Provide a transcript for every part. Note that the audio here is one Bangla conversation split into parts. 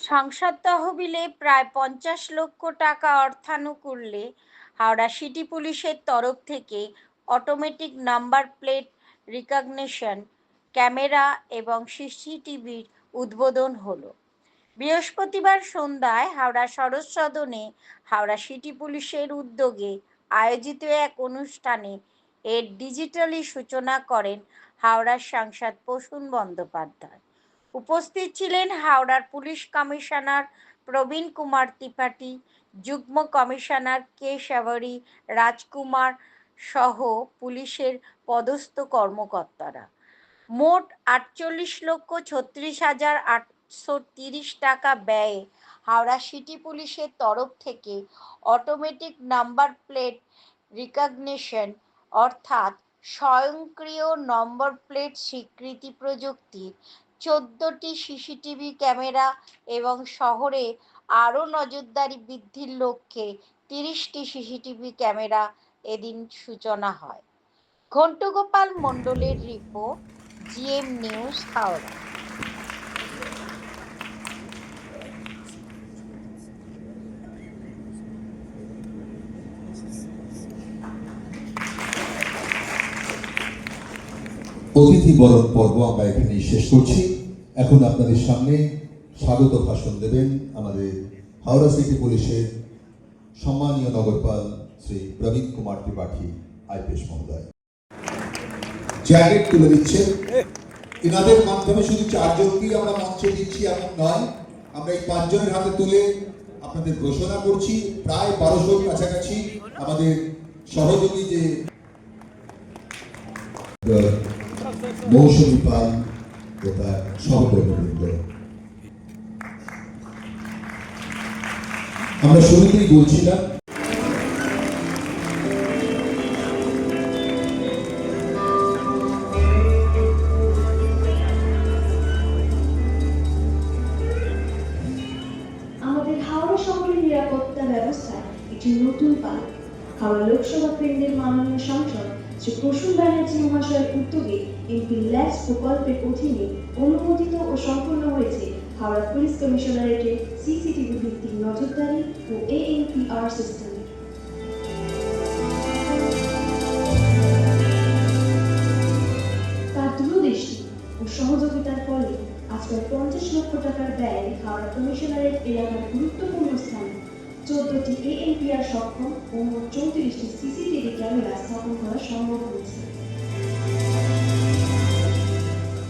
সংসদ তহবিলে প্রায় পঞ্চাশ লক্ষ টাকা অর্থানুকূল্যে হাওড়া সিটি পুলিশের তরফ থেকে automatic number plate recognition camera এবং সিসিটিভির উদ্বোধন হলো। বৃহস্পতিবার সন্ধ্যায় হাওড়া সরজ সদনে হাওড়া সিটি পুলিশের উদ্যোগে আয়োজিত এক অনুষ্ঠানে এর ডিজিটালি সূচনা করেন হাওড়ার সাংসদ প্রসূন বন্দ্যোপাধ্যায়। উপস্থিত ছিলেন হাওড়ার পুলিশ কমিশনার প্রবীণ কুমার ত্রিপাঠী, যুগ্ম কমিশনার কে সাভারি রাজকুমার সহ পুলিশের পদস্থ কর্মকর্তারা। মোট আটচল্লিশ লক্ষ ছত্রিশ হাজার আটশো তিরিশ টাকা ব্যয়ে হাওড়া সিটি পুলিশের তরফ থেকে অটোমেটিক নাম্বার প্লেট রিকগনিশন অর্থাৎ স্বয়ংক্রিয় নম্বর প্লেট স্বীকৃতি প্রযুক্তির চোদ্দটি সিসিটিভি ক্যামেরা এবং শহরে আরও নজরদারি বৃদ্ধির লক্ষ্যে তিরিশটি সিসিটিভি ক্যামেরা এদিন সূচনা হয়। ঘণ্টগোপাল মণ্ডলের রিপোর্ট, জিএম নিউজ হাওড়া। অতিথি বরণ পর্ব আমরা এখানে শেষ করছি। এখন আপনাদের সামনে স্বাগত ভাষণ দেবেন আমাদের হাওড়া সিটি পুলিশের সম্মানীয় নগরপাল শ্রী প্রবীণ কুমার ত্রিপাঠী আইপিএস মহোদয়। তুলে দিচ্ছেন এনাদের মাধ্যমে শুধু চারজনকেই আমরা মঞ্চে দিচ্ছি, এমন নয়, আমরা এই পাঁচজনের হাতে তুলে আপনাদের ঘোষণা করছি। প্রায় বারোশোর কাছাকাছি আমাদের সহযোগী যে মৌসুমী পাল ও তার সহকর্মীবৃন্দ। আমরা শুরুতেই বলছিলাম নিরাপত্তা একটি নতুন পাল, হাওড়া লোকসভা কেন্দ্রের মাননীয় সাংসদ শ্রী প্রসূন ব্যানার্জি মহাশয়ের উদ্যোগে এমপি ল্যাস প্রকল্পের অধীনে অনুমোদিত ও সম্পন্ন হয়েছে হাওড়া পুলিশ কমিশনারেটের সিসিটিভি ভিত্তিক নজরদারি ও এএনপিআর সিস্টেম সহযোগিতার ফলে আজকাল পঞ্চাশ লক্ষ টাকার ব্যয়ে হাওড়া কমিশনারেট এলাকার গুরুত্বপূর্ণ চোদ্দটি এএনপিআর সক্ষম ও মোট চৌত্রিশটি সিসিটিভি ক্যামেরা স্থাপন করা সম্ভব হয়েছে।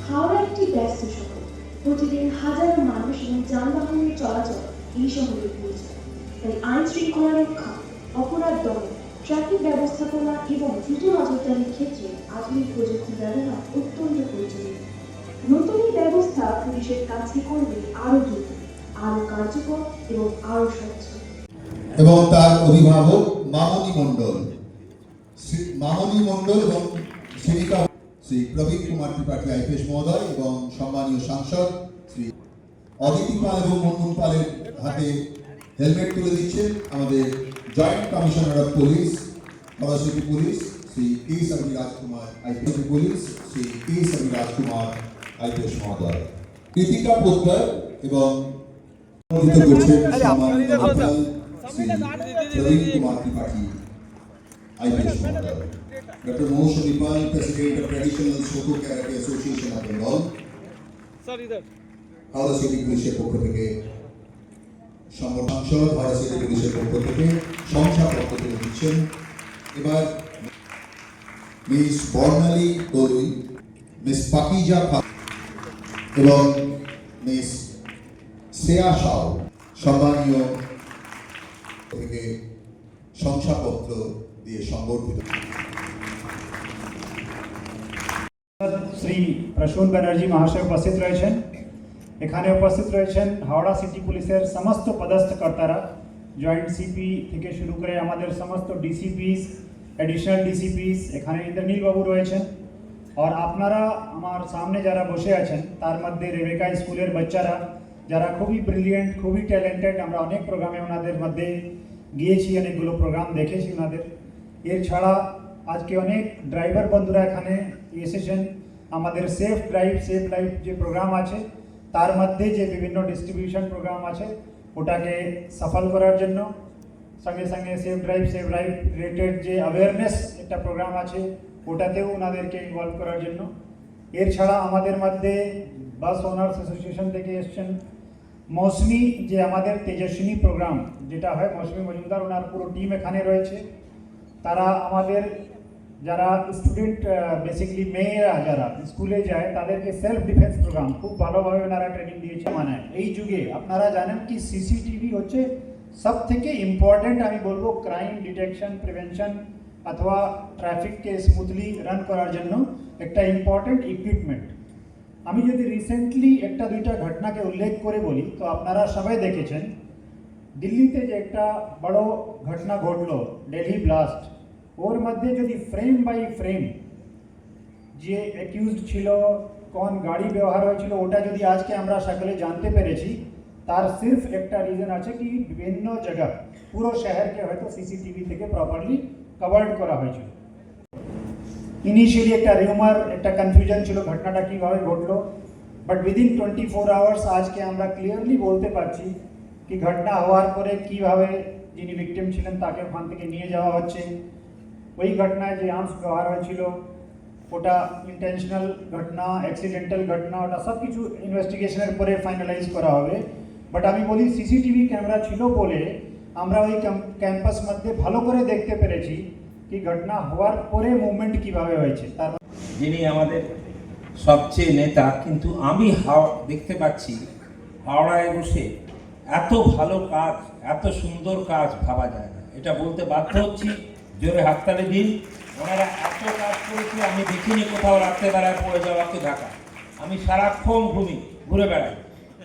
হাওড়া একটি ব্যস্ত শহর প্রতিদিন হাজারো মানুষ এবং যানবাহনের চলাচল এই শহরে পৌঁছায় তাই আইন শৃঙ্খলা রক্ষা, অপরাধ দমন, ট্রাফিক ব্যবস্থাপনা এবং দ্রুত নজরদারির ক্ষেত্রে আধুনিক প্রযুক্তি ব্যবহার অত্যন্ত প্রয়োজনীয়। নতুন এই ব্যবস্থা পুলিশের কাছে করবে আরও দ্রুত আরও কার্যকর এবং আরও স্বচ্ছ। এবং তার অভিভাবক মামনি মণ্ডল। মামনি মণ্ডল এবং সেবিকা শ্রী প্রবীণ কুমার ত্রিপাঠী আইপিএস মহোদয় এবং সম্মানীয় সাংসদ শ্রী অদিতি পাল এবং মনমোহন পালের হাতে হেলমেট তুলে দিচ্ছেন আমাদের joint commissioner of police Saraswati police Shri K Sabi Rajkumar IPS police Shri K Sabi Rajkumar IPS মহোদয়। কৃতিকা পোদ্দার এবং করছেন সম্মানিত Shri Pradip Kumar Tripathi IPS Mother. Dr. Mohsen Nepal, President of Traditional Soko Karate Association of Bengal. Howrah city পুলিশের পক্ষ থেকে সংগঠন হাওড়া সিটি পুলিশের পক্ষ থেকে সংস্থা পক্ষ থেকে দিচ্ছেন এবার মিস বর্ণালী দলুই মিস পাকিজা খান এবং মিস শ্রেয়া সাউ সম্মানীয় থেকে শংসাপত্র দিয়ে সংবর্ধিত। শ্রী প্রসূন ব্যানার্জি মহাশয় উপস্থিত রয়েছেন। এখানে উপস্থিত রয়েছেন হাওড়া সিটি পুলিশের সমস্ত পদস্থ কর্তারা জয়েন্ট সিপি থেকে শুরু করে আমাদের সমস্ত ডিসিপিস অ্যাডিশনাল ডিসিপিস এখানে ইন্দ্রনীল বাবু রয়েছেন। আর আপনারা আমার সামনে যারা বসে আছেন, তার মধ্যে রেবেকা স্কুলের বাচ্চারা যারা খুবই ব্রিলিয়েন্ট খুবই ট্যালেন্টেড আমরা অনেক প্রোগ্রামে ওনাদের মধ্যে গিয়েছি, অনেকগুলো প্রোগ্রাম দেখেছি ওনাদের। এছাড়া আজকে অনেক ড্রাইভার বন্ধুরা এখানে এসেছেন। আমাদের সেফ ড্রাইভ সেফ লাইফ যে প্রোগ্রাম আছে, তার মধ্যে যে বিভিন্ন ডিস্ট্রিবিউশন প্রোগ্রাম আছে, ওটাকে সফল করার জন্য সঙ্গে সঙ্গে safe drive safe drive related যে অ্যাওয়ারনেস একটা প্রোগ্রাম আছে, ওটাতেও ওনাদেরকে ইনভলভ করার জন্য। এর ছাড়া আমাদের মধ্যে বাস ওনার্স অ্যাসোসিয়েশন থেকে এসছেন। মৌসুমি যে আমাদের তেজস্বিনী প্রোগ্রাম যেটা হয় মৌসুমি মজুমদার, ওনার পুরো টিম এখানে রয়েছে। তারা আমাদের, যারা স্টুডেন্ট বেসিক্যালি মেয়েরা যারা স্কুলে যায়, তাদেরকে সেলফ ডিফেন্স প্রোগ্রাম খুব ভালোভাবে ওনারা ট্রেনিং দিয়েছে মানে এই যুগে আপনারা জানেন কি সিসিটিভি হচ্ছে সব থেকে ইম্পর্টেন্ট আমি বলব ক্রাইম ডিটেকশন প্রিভেনশন অথবা ট্রাফিককে স্মুথলি রান করার জন্য একটা ইম্পর্টেন্ট ইকুইপমেন্ট আমি যদি রিসেন্টলি একটা, দুইটা ঘটনাকে উল্লেখ করে বলি, তো আপনারা সবাই দেখেছেন, দিল্লিতে যে একটা বড় ঘটনা ঘটলো দিল্লি ব্লাস্ট ওর মধ্যে যদি ফ্রেম বাই ফ্রেম যে অ্যাকিউজড ছিল, কোন গাড়ি ব্যবহার হয়েছিল, ওটা যদি আজকে আমরা সকলে জানতে পেরেছি, তার সির্ফ একটা রিজন আছে কি, বিভিন্ন জায়গা, পুরো শহরকে হয়তো সিসিটিভি থেকে প্রপারলি কভার্ড করা হয়েছিল। ইনিশিয়ালি একটা রিউমার একটা কনফিউশন ছিল, ঘটনাটা কীভাবে ঘটলো। But within twenty four hours আজকে আমরা ক্লিয়ারলি বলতে পারছি কি ঘটনা হওয়ার পরে কীভাবে যিনি ভিকটিম ছিলেন তাকে ওখান থেকে নিয়ে যাওয়া হচ্ছে। ওই ঘটনায় যে আর্মস ব্যবহার হয়েছিল, ওটা ইন্টেনশনাল ঘটনা অ্যাক্সিডেন্টাল ঘটনা, ওটা সব কিছু ইনভেস্টিগেশনের পরে ফাইনালাইজ করা হবে। বাট আমি বলি সিসিটিভি ক্যামেরা ছিল বলে আমরা ওই ক্যাম্পাস মধ্যে ভালো করে দেখতে পেরেছি। কি ঘটনা হওয়ার পরে মুভমেন্ট কীভাবে হয়েছে? তার যিনি আমাদের সবচেয়ে নেতা, কিন্তু আমি হাওড়া দেখতে পাচ্ছি হাওড়ায় বসে এত ভালো কাজ, এত সুন্দর কাজ ভাবা যায় না। এটা বলতে বাধ্য হচ্ছি, জোরে হাততালি দিন। ওনারা এত কাজ করেছে, আমি দেখিনি কোথাও রাত্রেবেলায় পড়ে যাওয়াকে ঢাকা। আমি সারাক্ষণ ঘুমি, ঘুরে বেড়াই।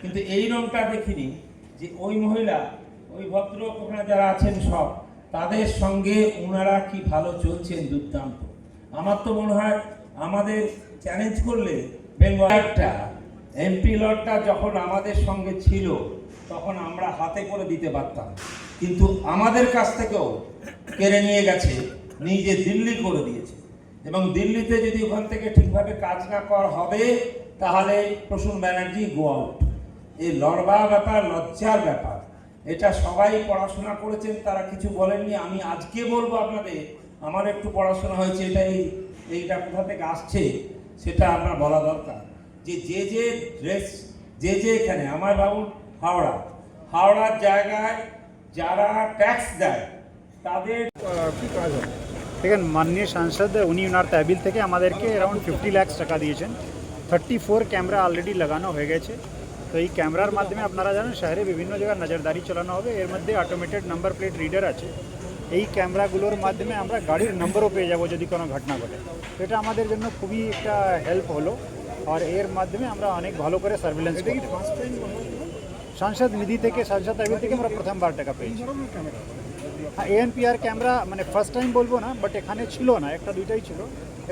কিন্তু এই রংটা দেখিনি যে ওই মহিলা, ওই ভদ্রলোক ওখানে যারা আছেন সব তাদের সঙ্গে ওনারা কি ভালো চলছেন দুর্দান্ত। আমার তো মনে হয় আমাদের চ্যালেঞ্জ করলে বেঙ্গলটা এমপি লটটা যখন আমাদের সঙ্গে ছিল, তখন আমরা হাতে করে দিতে পারতাম। কিন্তু আমাদের কাছ থেকেও কেড়ে নিয়ে গেছে, নিজে দিল্লি করে দিয়েছে। এবং দিল্লিতে যদি ওখান থেকে ঠিকভাবে কাজ না করা হবে, তাহলে প্রসূন ব্যানার্জি গো আউট এই লড়বা ব্যাপার, লজ্জার ব্যাপার। এটা সবাই পড়াশোনা করেছেন, তারা কিছু বলেননি। আমি আজকে বলব আপনাদের, আমার একটু পড়াশোনা হয়েছে, এটা এই, এইটা কোথা থেকে আসছে, সেটা আপনার বলা দরকার। যে যে যে ড্রেস যে যে এখানে, আমার ভাবুন হাওড়া, হাওড়ার জায়গায় যারা ট্যাক্স দেয়, তাদের দেখেন, মাননীয় সাংসদ, উনি ওনার তহবিল থেকে আমাদেরকে অ্যারাউন্ড ফিফটি ল্যাক্স টাকা দিয়েছেন। থার্টি ফোর ক্যামেরা অলরেডি লাগানো হয়ে গেছে। তো এই ক্যামেরার মাধ্যমে আপনারা জানেন শহরে বিভিন্ন জায়গায় নজরদারি চালানো হবে। এর মধ্যে অটোমেটেড নাম্বার প্লেট রিডার আছে। এই ক্যামেরাগুলোর মাধ্যমে আমরা গাড়ির নম্বরও পেয়ে যাব যদি কোনো ঘটনা ঘটে। এটা আমাদের জন্য খুবই একটা হেল্প হলো। আর এর মাধ্যমে আমরা অনেক ভালো করে সার্ভিলেন্স এটা কি করতে ফার্স্ট টাইম সাংসদ নিধি থেকে সাংসদ থেকে আমরা প্রথমবার টাকা পেয়েছি। এএনপিআর ক্যামেরা মানে ফার্স্ট টাইম বলব না বাট এখানে ছিল না, একটা দুইটাই ছিল।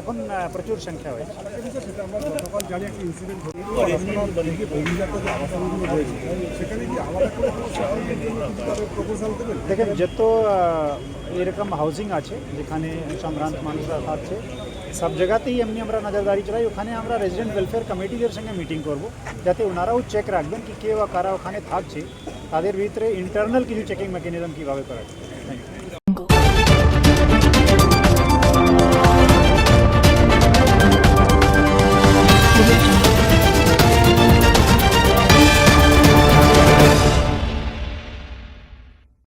এখন প্রচুর সংখ্যা হয়েছে। দেখেন, যত এরকম হাউজিং আছে, যেখানে সম্ভ্রান্ত মানুষরা থাকছে, সব জায়গাতেই এমনি আমরা নজরদারি চালাই। ওখানে আমরা রেজিডেন্ট ওয়েলফেয়ার কমিটিদের সঙ্গে মিটিং করব, যাতে ওনারাও চেক রাখবেন কি কে বা কারা ওখানে থাকছে। তাদের ভিতরে ইন্টারনাল কিছু চেকিং মেকানিজম কীভাবে করা যায়।